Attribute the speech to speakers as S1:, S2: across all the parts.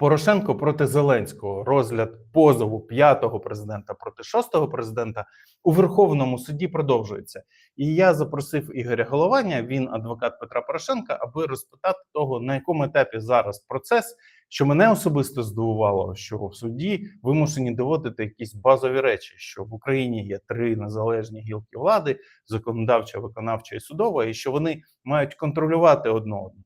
S1: Порошенко проти Зеленського розгляд позову п'ятого президента проти шостого президента у Верховному суді продовжується. І я запросив Ігоря Головання, він адвокат Петра Порошенка, аби розпитати того, на якому етапі зараз процес. Що мене особисто здивувало, що в суді вимушені доводити якісь базові речі, що в Україні є три незалежні гілки влади: законодавча, виконавча і судова, і що вони мають контролювати одну одну.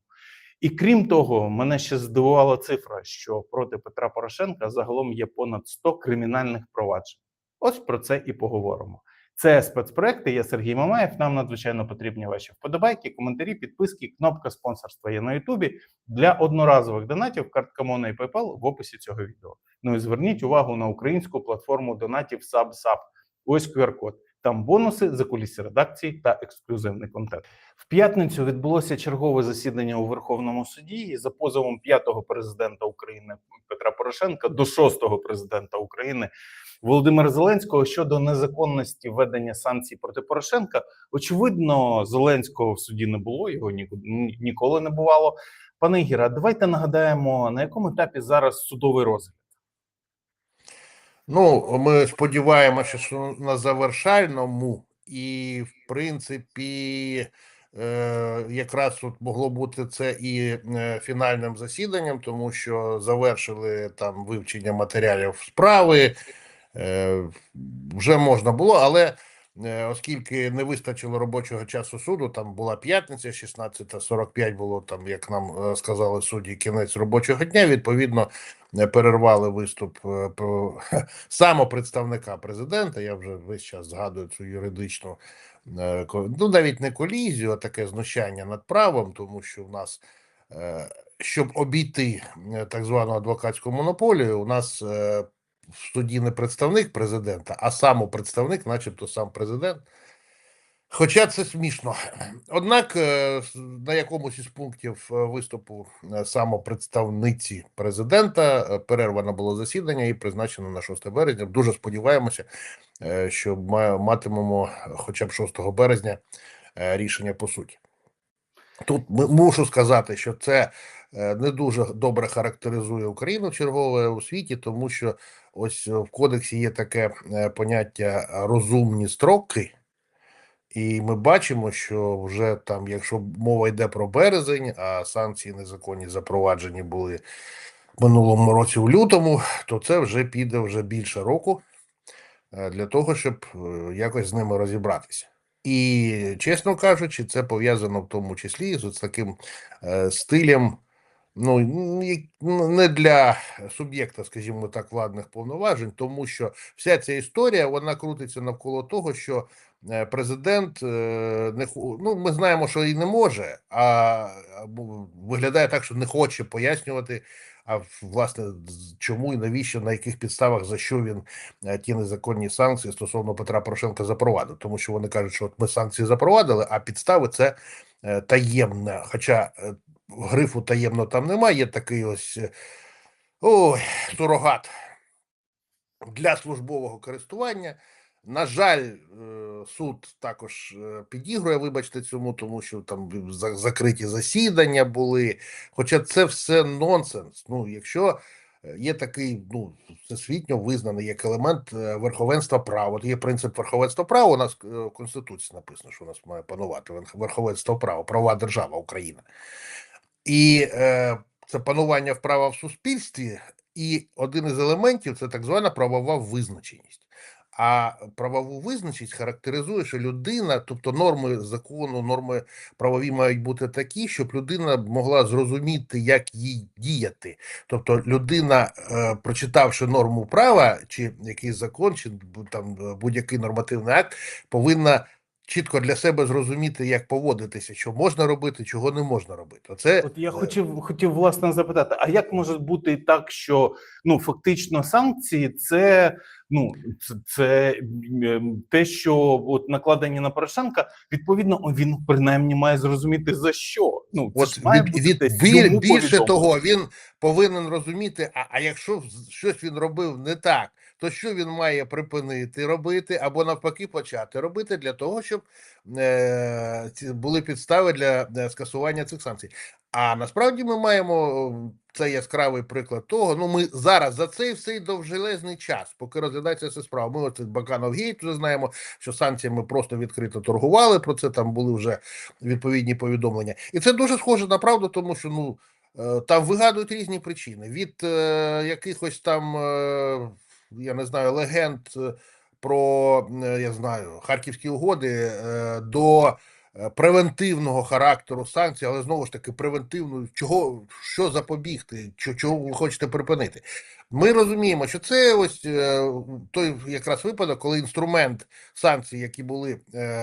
S1: І крім того, мене ще здивувала цифра, що проти Петра Порошенка загалом є понад 100 кримінальних проваджень. Ось про це і поговоримо. Це спецпроекти. Я Сергій Мамаєв. Нам надзвичайно потрібні ваші вподобайки, коментарі, підписки, кнопка спонсорства є на Ютубі для одноразових донатів. Картка Мона і PayPal в описі цього відео. Ну і зверніть увагу на українську платформу донатів SubSub. Ось QR-код. Там бонуси, закулісся редакції та ексклюзивний контент. В п'ятницю відбулося чергове засідання у Верховному суді і за позовом п'ятого президента України Петра Порошенка до шостого президента України Володимира Зеленського щодо незаконності введення санкцій проти Порошенка. Очевидно, Зеленського в суді не було, його ні- ні- ніколи не бувало. Пане Ігіре, давайте нагадаємо, на якому етапі зараз судовий розгляд.
S2: Ну, ми сподіваємося, що на завершальному, і в принципі, е, якраз тут могло бути це і е, фінальним засіданням, тому що завершили там вивчення матеріалів справи. Е, вже можна було, але оскільки не вистачило робочого часу суду, там була п'ятниця, 16.45 було там, як нам е, сказали судді, кінець робочого дня. Відповідно, е, перервали виступ е, самопредставника президента. Я вже весь час згадую цю юридичну е, ну навіть не колізію, а таке знущання над правом, тому що в нас. е, Щоб обійти е, так звану адвокатську монополію, у нас е, в суді не представник президента, а самопредставник, начебто сам президент. Хоча це смішно. Однак е, на якомусь із пунктів е, виступу е, самопредставниці президента перервано було засідання і призначено на 6 березня. Дуже сподіваємося, що ма- матимемо хоча б 6 березня рішення по суті. Тут мушу сказати, що це не дуже добре характеризує Україну чергове у світі, тому що ось е, в кодексі є таке е, поняття розумні строки. І ми бачимо, що вже там, якщо мова йде про березень, а санкції незаконні запроваджені були минулому році у лютому, то це вже піде вже більше року е, для того, щоб е, якось з ними розібратися. І, чесно кажучи, це пов'язано в тому числі з таким е, стилем, ну не для суб'єкта, скажімо так, владних повноважень, тому що вся ця історія вона крутиться навколо того, що е, президент е, не ну, ми знаємо, що і не може, а виглядає так, що не хоче пояснювати. А власне чому і навіщо, на яких підставах, за що він е, ті незаконні санкції стосовно Петра Порошенка запровадив? Тому що вони кажуть, що от ми санкції запровадили, а підстави це таємне. Хоча грифу таємно там немає, є такий ось е, ой, сурогат для службового користування. На жаль, е, суд також е, підігрує, вибачте, цьому, тому що там за- закриті засідання були. Хоча це все нонсенс. Ну, якщо є такий ну, всесвітньо визнаний як елемент верховенства права, то є принцип верховенства права. У нас в Конституції написано, що у нас має панувати верховенство права, права держава Україна. І е, це панування в права в суспільстві, і один із елементів це так звана правова визначеність. А правову визначеність характеризує, що людина, тобто норми закону, норми правові мають бути такі, щоб людина могла зрозуміти, як їй діяти. Тобто, людина, е, прочитавши норму права, чи якийсь закон, чи там е, будь-який нормативний акт, повинна чітко для себе зрозуміти, як поводитися, що можна робити, чого не можна робити. Оце
S1: От я
S2: е,
S1: хотів хотів власне запитати: а як може бути так, що ну фактично санкції це ну це, це те, що от накладені на Порошенка, відповідно, він принаймні має зрозуміти за що. Ну це
S2: От
S1: має
S2: від,
S1: бути
S2: від,
S1: десь
S2: біль- більше того, він повинен розуміти, а, а якщо щось він робив не так, то що він має припинити робити, або навпаки почати робити для того, щоб е, були підстави для, для скасування цих санкцій. А насправді ми маємо е, це яскравий приклад того. Ну, ми зараз за цей всей довжелезний час, поки розглядається ця справа. Ми оце Баканов Гейт вже знаємо, що санкціями просто відкрито торгували. Про це там були вже відповідні повідомлення. І це дуже схоже на правду, тому що ну е, там вигадують різні причини від е, якихось там, е, я не знаю, легенд е, про е, я знаю харківські угоди е, до превентивного характеру санкцій, але знову ж таки превентивно, чого що запобігти, чого, ви хочете припинити. Ми розуміємо, що це ось той якраз випадок, коли інструмент санкцій, які були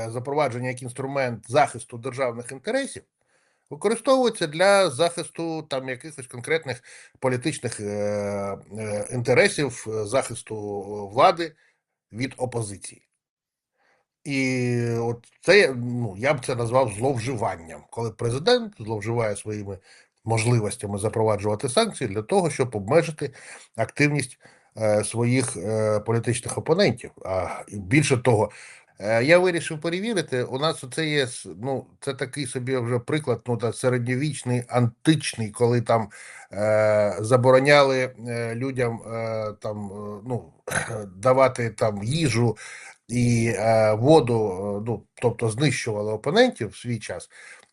S2: запроваджені як інструмент захисту державних інтересів, використовується для захисту там якихось конкретних політичних е, е, інтересів, е, захисту влади від опозиції. І от це ну, я б це назвав зловживанням, коли президент зловживає своїми можливостями запроваджувати санкції для того, щоб обмежити активність е, своїх е, політичних опонентів. А більше того, е, я вирішив перевірити. У нас це є ну, це такий собі вже приклад, ну середньовічний, античний, коли там е, забороняли е, людям е, там е, ну, давати там їжу і е, воду, е, ну тобто знищували опонентів в свій час.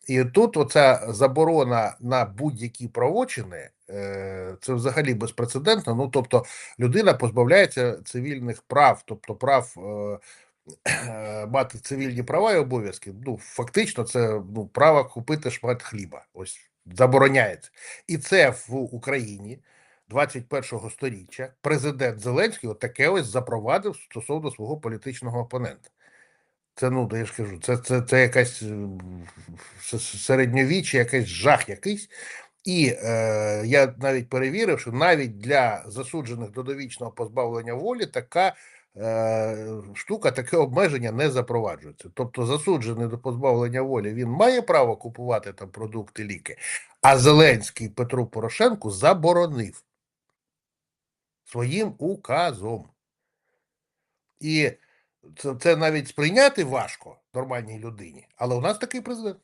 S2: І тут оця заборона на будь-які правочини, е, це взагалі безпрецедентно. Ну тобто, людина позбавляється цивільних прав, тобто прав е, е, мати цивільні права і обов'язки. Ну фактично, це ну право купити шмат хліба. Ось забороняється, і це в Україні. 21-го сторіччя президент Зеленський таке ось запровадив стосовно свого політичного опонента. Це ну, я ж кажу, це, це, це якась е, середньовіччя, якийсь жах якийсь. І е, я навіть перевірив, що навіть для засуджених до довічного позбавлення волі така штука, таке обмеження не запроваджується. Тобто, засуджений до позбавлення волі він має право купувати там продукти, ліки, а Зеленський Петру Порошенку заборонив своїм указом. І це, це навіть сприйняти важко нормальній людині, але у нас такий президент.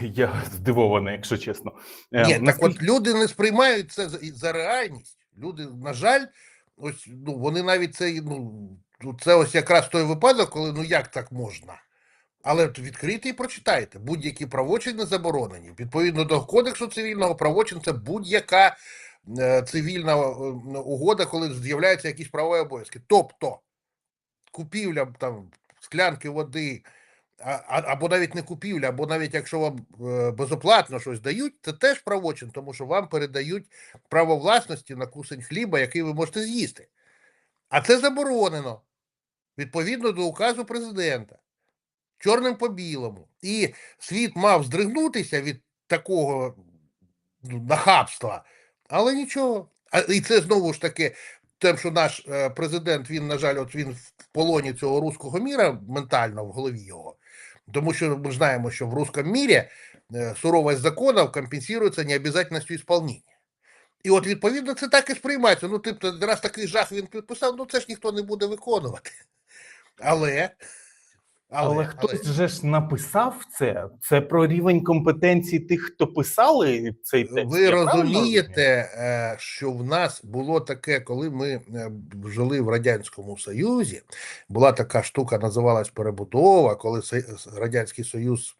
S1: Я здивований, якщо чесно. Е,
S2: Ні, так от люди не сприймають це за реальність. Люди, на жаль, ось ну вони навіть це ну це ось якраз той випадок, коли ну як так можна. Але відкрийте і прочитайте, будь-які правочини заборонені. Відповідно до кодексу цивільного правочин це будь-яка е, цивільна е, угода, коли з'являються якісь права і обов'язки. Тобто купівля там склянки води, або навіть не купівля, або навіть якщо вам е, безоплатно щось дають, це теж правочин, тому що вам передають право власності на кусень хліба, який ви можете з'їсти. А це заборонено відповідно до указу президента. Чорним по білому. І світ мав здригнутися від такого ну, нахабства, але нічого. А, і це знову ж таки, тим, що наш е, президент, він, на жаль, от він в полоні цього руського міра ментально в голові його. Тому що ми знаємо, що в русском мірі суровість суровость законів компенсується необов'язательністю виконання. І от, відповідно, це так і сприймається. Ну, типу, раз такий жах він підписав, ну це ж ніхто не буде виконувати. Але.
S1: Але, хтось же ж написав це. Це про рівень компетенції тих, хто писали цей текст.
S2: Ви
S1: Я
S2: розумієте, е, що в нас було таке, коли ми е, жили в Радянському Союзі, була така штука, називалась перебудова, коли Радянський Союз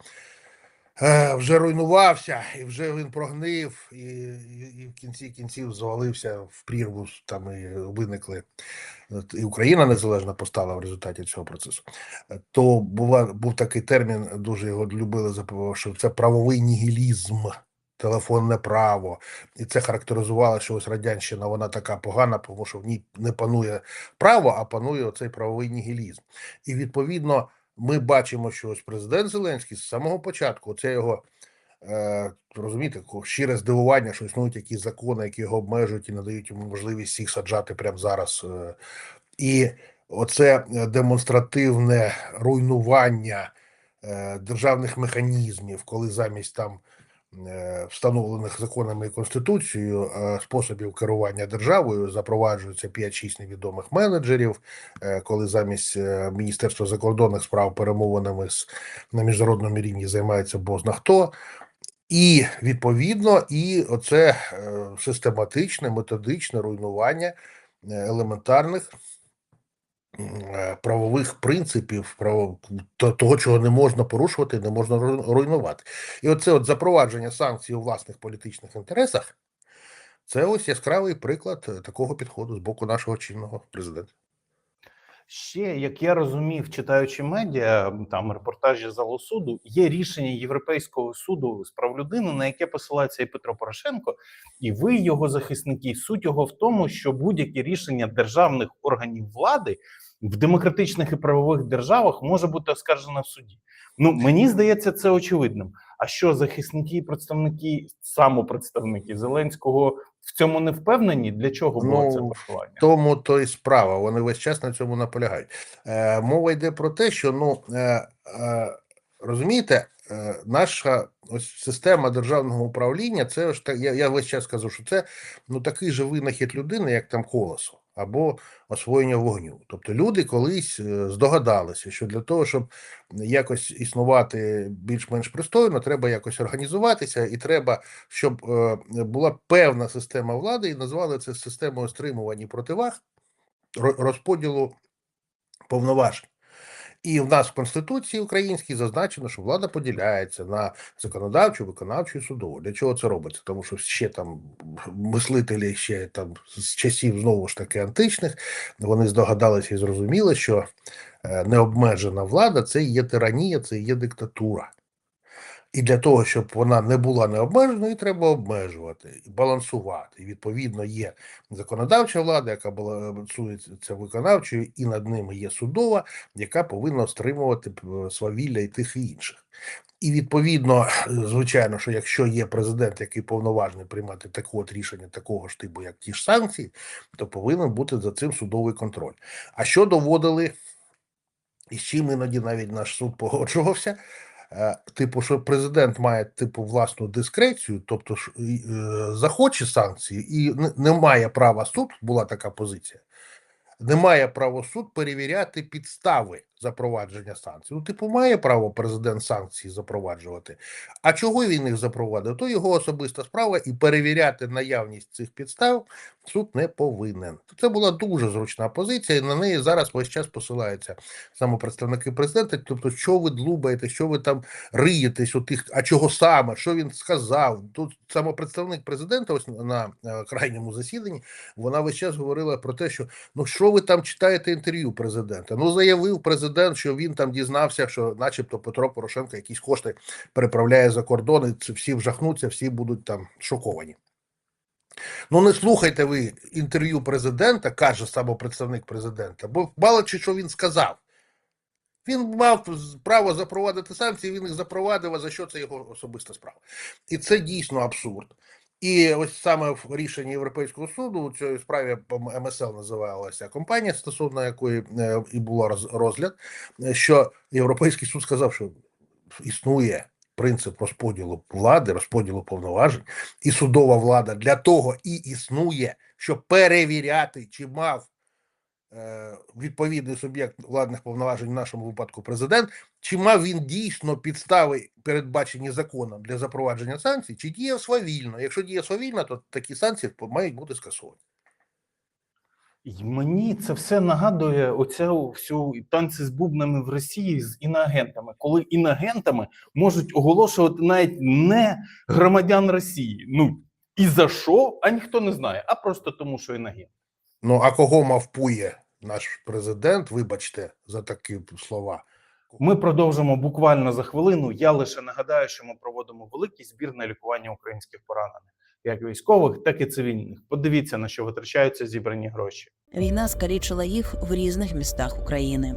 S2: вже руйнувався, і вже він прогнив, і, і, і в кінці кінців звалився в прірву, там і виникли. І Україна незалежно постала в результаті цього процесу. Е, То була, був такий термін, дуже його любили, що це правовий нігілізм телефонне право, і це характеризувало, що ось радянщина вона така погана, тому що в ній не панує право, а панує оцей правовий нігілізм. І відповідно ми бачимо, що ось президент Зеленський з самого початку, це його. Е, розумієте, щире здивування, що існують якісь закони, які його обмежують і надають йому можливість всіх саджати прямо зараз. Е, і оце е, демонстративне руйнування е, державних механізмів, коли замість там встановлених законами і конституцією е, способів керування державою запроваджується 5-6 невідомих менеджерів, е, коли замість е, Міністерства закордонних справ перемовинами з на міжнародному рівні займається бозна хто. І відповідно, і оце е, систематичне, методичне руйнування е, елементарних е, правових принципів, право, того, чого не можна порушувати, не можна ру- руйнувати. І оце от запровадження санкцій у власних політичних інтересах, це ось яскравий приклад е, такого підходу з боку нашого чинного президента.
S1: Ще, як я розумів, читаючи медіа, там репортажі залу суду, є рішення Європейського суду з прав людини, на яке посилається і Петро Порошенко, і ви, його захисники. Суть його в тому, що будь-які рішення державних органів влади в демократичних і правових державах може бути оскаржено в суді. Ну мені здається, це очевидним. А що захисники і представники самопредставники Зеленського в цьому не впевнені? Для чого було
S2: Ну,
S1: це посилання?
S2: Тому то і справа. Вони весь час на цьому наполягають. Е, мова йде про те, що ну е, е, розумієте, е, наша ось система державного управління. Це ж так. Я, я весь час кажу, що це ну такий же винахід людини, як там колесо або освоєння вогню. Тобто люди колись е, здогадалися, що для того, щоб якось існувати більш-менш пристойно, треба якось організуватися, і треба, щоб е, була певна система влади, і назвали це системою стримувань і противаг розподілу повноважень. І в нас в Конституції українській зазначено, що влада поділяється на законодавчу, виконавчу і судову. Для чого це робиться? Тому що ще там мислителі ще там з часів знову ж таки античних вони здогадалися і зрозуміли, що е, необмежена влада це є тиранія, це є диктатура. І для того, щоб вона не була необмеженою, треба обмежувати і балансувати. І відповідно є законодавча влада, яка балансується виконавчою, і над ними є судова, яка повинна стримувати свавілля і тих і інших. І відповідно, звичайно, що якщо є президент, який повноважний приймати таке от рішення такого ж типу, як ті ж санкції, то повинен бути за цим судовий контроль. А що доводили, і з чим іноді навіть наш суд погоджувався, типу, що президент має типу власну дискрецію, тобто ж, е, захоче санкції, і не, не має права суд, була така позиція. Не має право суд перевіряти підстави запровадження санкцій. Ну, типу, має право президент санкції запроваджувати. А чого він їх запровадив? То його особиста справа, і перевіряти наявність цих підстав суд не повинен. Це була дуже зручна позиція, і на неї зараз весь час посилаються саме представники президента. Тобто, що ви длубаєте, що ви там риєтесь у тих, а чого саме, що він сказав? Тут саме представник президента, ось на крайньому засіданні, вона весь час говорила про те, що ну що ви там читаєте інтерв'ю президента? Ну заявив президент, що він там дізнався, що, начебто, Петро Порошенко якісь кошти переправляє за кордон, і всі вжахнуться, всі будуть там шоковані. Ну не слухайте ви інтерв'ю президента, каже саме представник президента, бо мало чи що він сказав. Він мав право запровадити санкції, він їх запровадив, а за що це його особиста справа. І це дійсно абсурд. І ось саме в рішенні Європейського суду у цій справі МСЛ називалася компанія, стосовно якої е, і роз- розгляд, е, що Європейський суд сказав, що існує принцип розподілу влади, розподілу повноважень, і судова влада для того і існує, щоб перевіряти, чи мав відповідний суб'єкт владних повноважень, в нашому випадку президент, чи мав він дійсно підстави, передбачені законом для запровадження санкцій, чи діяв свавільно. Якщо діяв свавільно, то такі санкції мають бути скасовані.
S1: І мені це все нагадує оцю всю танці з бубнами в Росії з іноагентами, коли інагентами можуть оголошувати навіть не громадян Росії. Ну і за що, а ніхто не знає, а просто тому, що інагент.
S2: Ну а кого мавпує наш президент? Вибачте за такі слова.
S1: Ми продовжимо буквально за хвилину. Я лише нагадаю, що ми проводимо великий збір на лікування українських поранених, як військових, так і цивільних. Подивіться на що витрачаються зібрані гроші.
S3: Війна скалічила їх в різних містах України.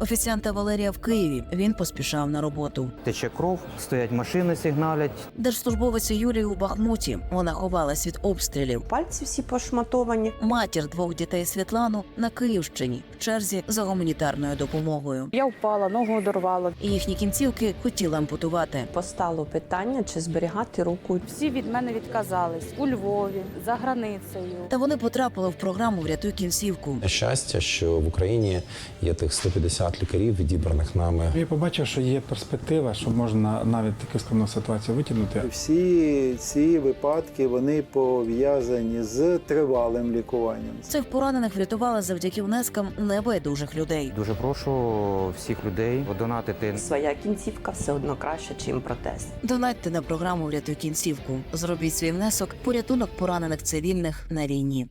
S3: Офіціанта Валерія в Києві. Він поспішав на роботу.
S4: Тече кров, стоять машини, сигналять.
S3: Держслужбовець Юлії у Бахмуті. Вона ховалась від обстрілів.
S5: Пальці всі пошматовані.
S3: Матір двох дітей Світлану на Київщині в черзі за гуманітарною допомогою.
S6: Я впала, ногу одорвала.
S3: І їхні кінцівки хотіли ампутувати.
S5: Постало питання, чи зберігати руку.
S6: Всі від мене відказались у Львові, за границею.
S3: Та вони потрапили в програму Врятуй кінцівку.
S7: Щастя, що в Україні є тих 150 лікарів, відібраних нами.
S8: Я побачив, що є перспектива, що можна навіть таку складну ситуацію витягнути.
S9: Всі ці випадки вони пов'язані з тривалим лікуванням.
S3: Цих поранених врятували завдяки внескам небайдужих людей.
S4: Дуже прошу всіх людей донатити
S5: Своя кінцівка все одно краще, чим протез.
S3: Донатьте на програму Врятуй кінцівку. Зробіть свій внесок порятунок поранених цивільних на війні.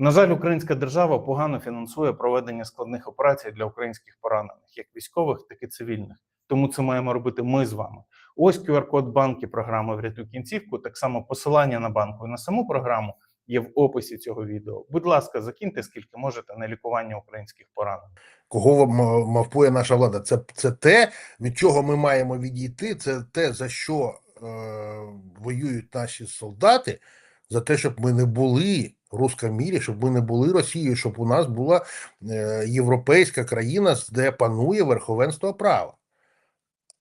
S1: На жаль, українська держава погано фінансує проведення складних операцій для українських поранених, як військових, так і цивільних. Тому це маємо робити ми з вами. Ось QR-код банки програми Врятуй кінцівку. Так само посилання на банку і на саму програму є в описі цього відео. Будь ласка, закиньте скільки можете на лікування українських поранених.
S2: Кого мавпує наша влада? Це, це те, від чого ми маємо відійти. Це те, за що е, воюють наші солдати, за те, щоб ми не були руска мірі, щоб ми не були Росією, щоб у нас була європейська країна, де панує верховенство права.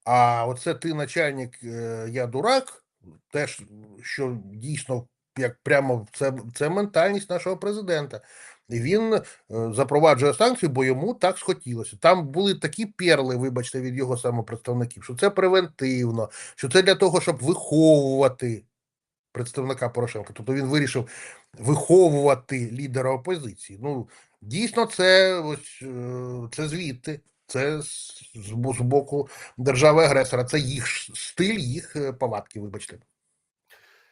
S2: А оце ти, начальник, е, я дурак, теж що дійсно як прямо це, це ментальність нашого президента. І він е, запроваджує санкції, бо йому так схотілося. Там були такі перли, вибачте, від його самопредставників, що це превентивно, що це для того, щоб виховувати представника Порошенка. Тобто він вирішив виховувати лідера опозиції. Ну, дійсно, це ось е, це звідти. Це з боку держави-агресора. Це їх стиль, їх е, повадки, вибачте.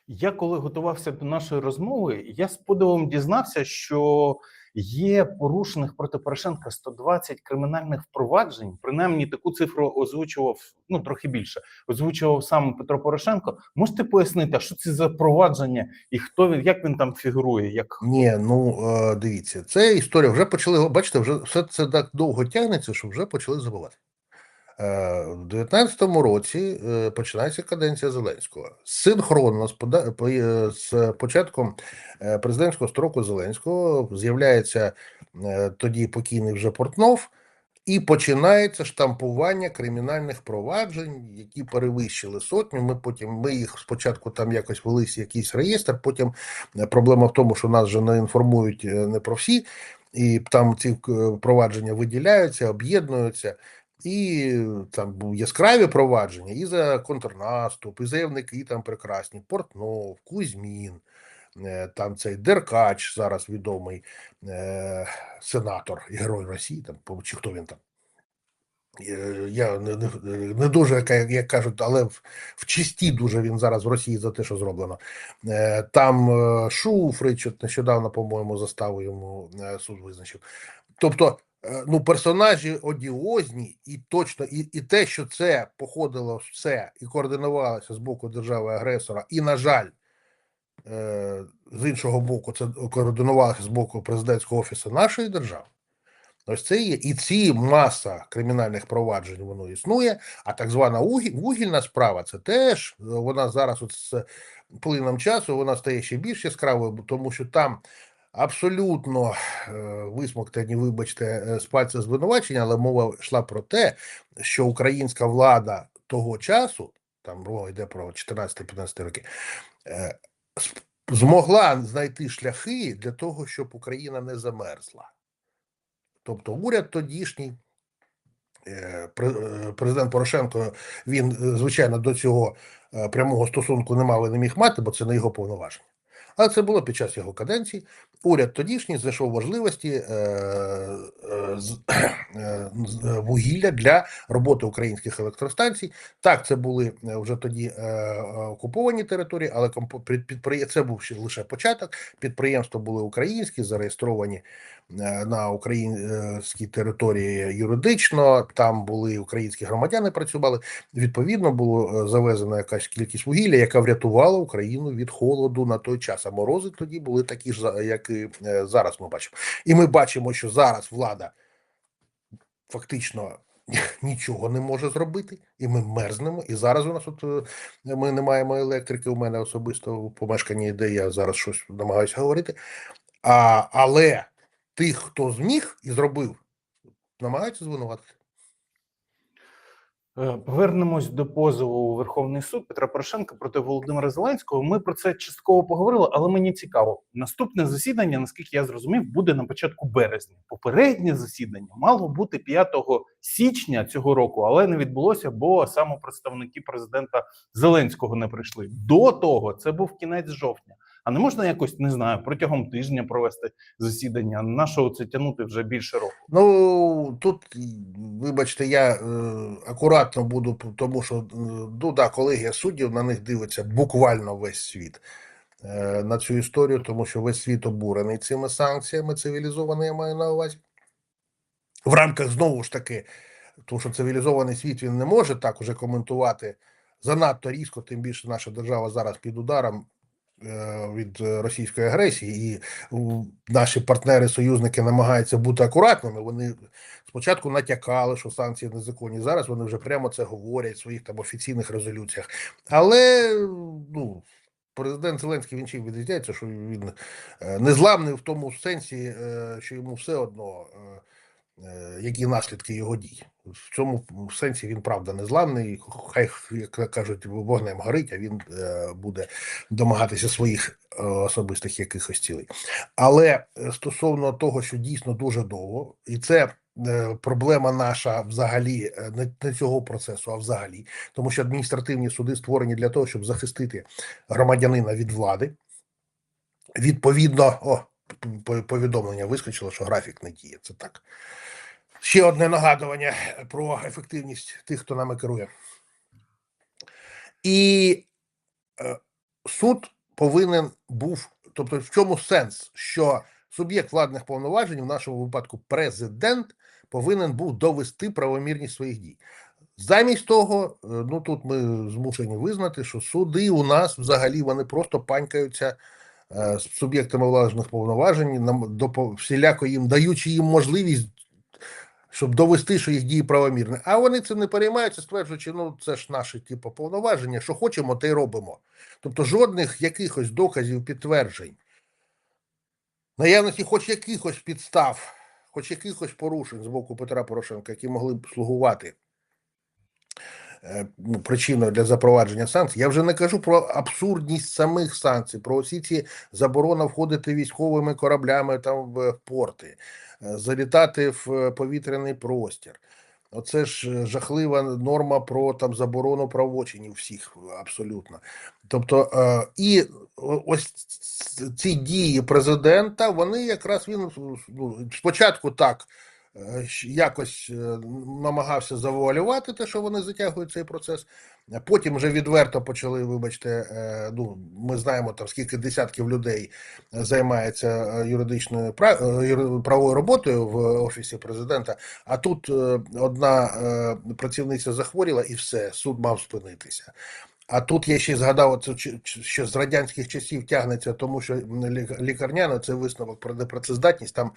S1: Я коли готувався до нашої розмови, я з подивом дізнався, що є порушених проти Порошенка 120 кримінальних впроваджень. Принаймні таку цифру озвучував ну трохи більше. Озвучував сам Петро Порошенко. Можете пояснити, що це за провадження і хто він, як він там фігурує? Як
S2: Ні, ну е, дивіться, це історія. Вже почали бачите, вже все це так довго тягнеться, що вже почали забувати. Е, В 19-му році е, починається каденція Зеленського. Синхронно з, е, початком президентського строку Зеленського з'являється тоді покійний вже Портнов, і починається штампування кримінальних проваджень, які перевищили сотню. Ми потім ми їх спочатку там якось велися якийсь реєстр. Потім проблема в тому, що нас вже не інформують не про всі, і там ці провадження виділяються, об'єднуються. І там були яскраві провадження і за контрнаступ, і заявники там прекрасні, Портнов, Кузьмін, е, там цей Деркач, зараз відомий е, сенатор, і герой Росії, там, чи хто він там. Е, Я не, не, дуже, як, як кажуть, але в, в чисті дуже він зараз в Росії за те, що зроблено. Е, Там е, Шуфрич, нещодавно, по-моєму, заставу йому е, суд визначив. Тобто, е, ну, персонажі одіозні, і точно, і, і те, що це походило все і координувалося з боку держави-агресора, і, на жаль, е, з іншого боку, це координувалося з боку президентського офісу нашої держави. Ось це є. І ці маса кримінальних проваджень воно існує, а так звана вугільна справа це теж е, вона зараз от з плином часу вона стає ще більш яскравою, тому що там абсолютно е, висмоктані, вибачте, е, з пальця звинувачення, але мова йшла про те, що українська влада того часу, там мова йде про 14-15 роки, е, змогла знайти шляхи для того, щоб Україна не замерзла. Тобто уряд тодішній, пре- президент Порошенко, він, звичайно, до цього прямого стосунку не мав і не міг мати, бо це не його повноваження. Але це було під час його каденції. Уряд тодішній знайшов можливості е, е, е, вугілля для роботи українських електростанцій. Так, це були вже тоді окуповані території, але це був ще лише початок. Підприємства були українські, зареєстровані на українській території юридично. Там були українські громадяни, працювали. Відповідно, було е, завезена якась кількість вугілля, яка врятувала Україну від холоду на той час. А морози тоді були такі ж, як і е, зараз. Ми бачимо. І ми бачимо, що зараз влада фактично нічого не може зробити, і ми мерзнемо. І зараз у нас от е, ми не маємо електрики. У мене особисто в помешканні, де я зараз щось намагаюся говорити. А, але тих, хто зміг і зробив, намагаються звинуватити.
S1: Е, Повернемось до позову у Верховний суд Петра Порошенка проти Володимира Зеленського. Ми про це частково поговорили, але мені цікаво. Наступне засідання, наскільки я зрозумів, буде на початку березня. Попереднє засідання мало бути 5 січня цього року, але не відбулося, бо саме представники президента Зеленського не прийшли. До того це був кінець жовтня. А не можна якось не знаю протягом тижня провести засідання. Нашого це тягнути вже більше року.
S2: Ну тут, вибачте, я е, акуратно буду, тому що е, ну да, колегія суддів на них дивиться буквально весь світ е, на цю історію, тому що весь світ обурений цими санкціями цивілізований, я маю на увазі. В рамках знову ж таки, тому що цивілізований світ він не може так уже коментувати занадто різко, тим більше наша держава зараз під ударом від е, російської агресії, і наші партнери-союзники намагаються бути акуратними. Вони спочатку натякали, що санкції незаконні. Зараз вони вже прямо це говорять в своїх там офіційних резолюціях. Але ну. Президент Зеленський він чим відрізняється, що він е, незламний в тому сенсі, е, що йому все одно, які наслідки його дій. В цьому сенсі він правда незламний. Хай, як кажуть, вогнем горить, а він е, буде домагатися своїх е, особистих якихось цілей. Але е, стосовно того, що дійсно дуже довго, і це е, проблема наша взагалі е, не, не цього процесу, а взагалі, тому що адміністративні суди створені для того, щоб захистити громадянина від влади. Відповідно, о, повідомлення вискочило, що графік не діє. Це так. Ще одне нагадування про ефективність тих, хто нами керує. І е, суд повинен був, тобто в чому сенс, що суб'єкт владних повноважень, в нашому випадку президент, повинен був довести правомірність своїх дій. Замість того, е, ну тут ми змушені визнати, що суди у нас взагалі вони просто панькаються е, з суб'єктами владних повноважень, всіляко їм даючи їм можливість щоб довести, що їх дії правомірні. А вони цим не переймаються, стверджуючи, ну це ж наші типу повноваження, що хочемо, те й робимо. Тобто жодних якихось доказів, підтверджень, наявності хоч якихось підстав, хоч якихось порушень з боку Петра Порошенка, які могли б слугувати е, ну, причиною для запровадження санкцій. Я вже не кажу про абсурдність самих санкцій, про усі ці заборона входити військовими кораблями там в порти, залітати в е, повітряний простір. Оце ж е, жахлива норма про там заборону правочинів всіх абсолютно. Тобто, е, і ось ці дії президента, вони якраз він ну, спочатку так е, якось е, намагався завуалювати те, що вони затягують цей процес. Потім вже відверто почали, вибачте, е, ну ми знаємо там скільки десятків людей займається е, юридичною пра- е, правовою роботою в офісі президента. А тут е, одна е, працівниця захворіла, і все, суд мав спинитися. А тут я ще згадав, що з радянських часів тягнеться, тому що лі- лікарняно це висновок про непрацездатність. Там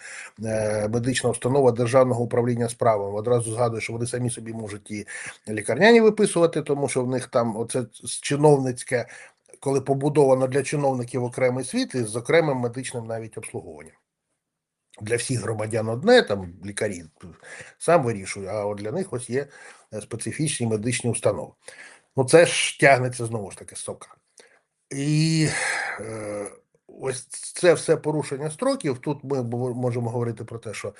S2: е, медична установа державного управління справами. Одразу згадую, що вони самі собі можуть і лікарняні виписувати, тому що в них там оце чиновницьке, коли побудовано для чиновників окремий світ із окремим медичним навіть обслуговуванням. Для всіх громадян одне, там лікарі сам вирішує, а от для них ось є е, специфічні медичні установи. Ну, це ж тягнеться знову ж таки сока. І е, ось це все порушення строків. Тут ми можемо говорити про те, що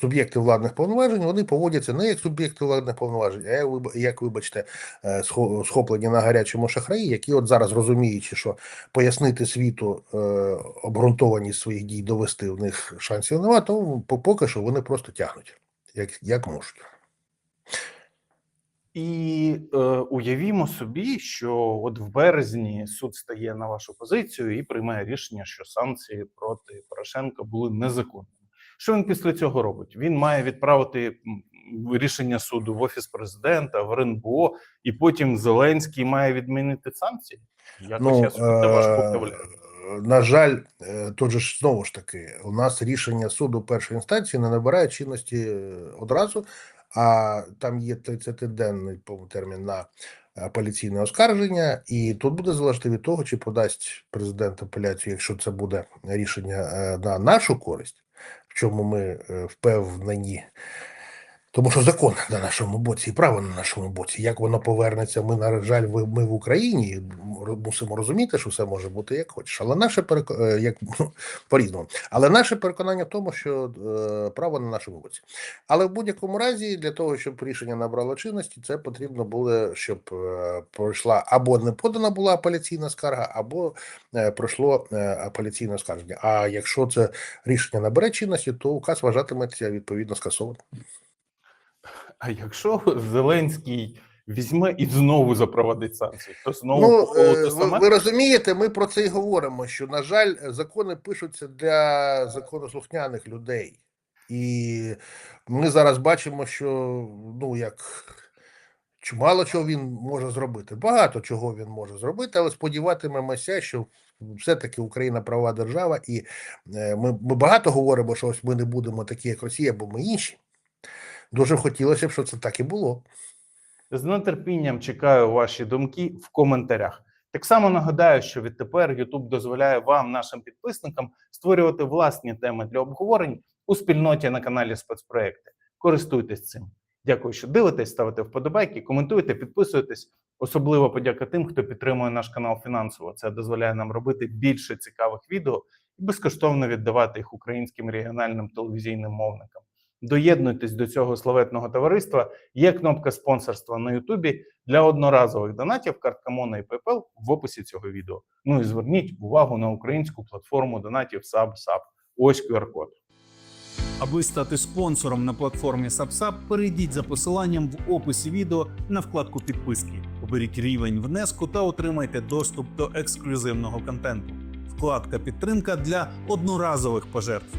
S2: суб'єкти владних повноважень вони поводяться не як суб'єкти владних повноважень, а як, виб- як вибачте, е, схо- схоплені на гарячому шахраї, які от зараз розуміючи, що пояснити світу е, обґрунтованість своїх дій довести в них шансів немає, то по- поки що вони просто тягнуть, як, як можуть.
S1: І е, уявімо собі, що от в березні суд стає на вашу позицію і приймає рішення, що санкції проти Порошенка були незаконними. Що він після цього робить? Він має відправити рішення суду в офіс президента, в РНБО, і потім Зеленський має відмінити санкції. Якось я це важко
S2: е,
S1: уявляю.
S2: на жаль, е, тут же ж знову ж таки, у нас рішення суду першої інстанції не набирає чинності е, одразу, а там є 30-денний по-моєму, термін на апеляційне оскарження, і тут буде залежати від того, чи подасть президент апеляцію, якщо це буде рішення е, на нашу користь, в чому ми е, впевнені. Тому що закон на нашому боці і право на нашому боці. Як воно повернеться, ми, на жаль, ми в Україні мусимо розуміти, що все може бути як хочеш. Але наше переко... е, як ну, по-різному. Але наше переконання в тому, що е, право на нашому боці. Але в будь-якому разі, для того, щоб рішення набрало чинності, це потрібно було, щоб е, пройшла або не подана була апеляційна скарга, або е, пройшло е, апеляційне скарження. А якщо це рішення набере чинності, то указ вважатиметься відповідно скасованим.
S1: А якщо Зеленський візьме і знову запровадить санкції, то знову
S2: Ну, е, ви,
S1: саме?
S2: ви розумієте, ми про це і говоримо. Що, на жаль, закони пишуться для законослухняних людей, і ми зараз бачимо, що ну як чи мало чого він може зробити. Багато чого він може зробити, але сподіватимемося, що все-таки Україна права держава, і е, ми, ми багато говоримо, що ось ми не будемо такі, як Росія, бо ми інші. Дуже хотілося б, щоб це так і було.
S1: З нетерпінням чекаю ваші думки в коментарях. Так само нагадаю, що відтепер YouTube дозволяє вам, нашим підписникам, створювати власні теми для обговорень у спільноті на каналі спецпроекти. Користуйтесь цим. Дякую, що дивитесь, ставите вподобайки, коментуєте, підписуєтесь. Особливо подяка тим, хто підтримує наш канал фінансово. Це дозволяє нам робити більше цікавих відео і безкоштовно віддавати їх українським регіональним телевізійним мовникам. Доєднуйтесь до цього славетного товариства. Є кнопка спонсорства на Ютубі для одноразових донатів, картка Мона і PayPal в описі цього відео. Ну і зверніть увагу на українську платформу донатів SubSub. Ось QR-код.
S10: Аби стати спонсором на платформі SubSub, перейдіть за посиланням в описі відео на вкладку підписки. Оберіть рівень внеску та отримайте доступ до ексклюзивного контенту. Вкладка підтримка для одноразових пожертв.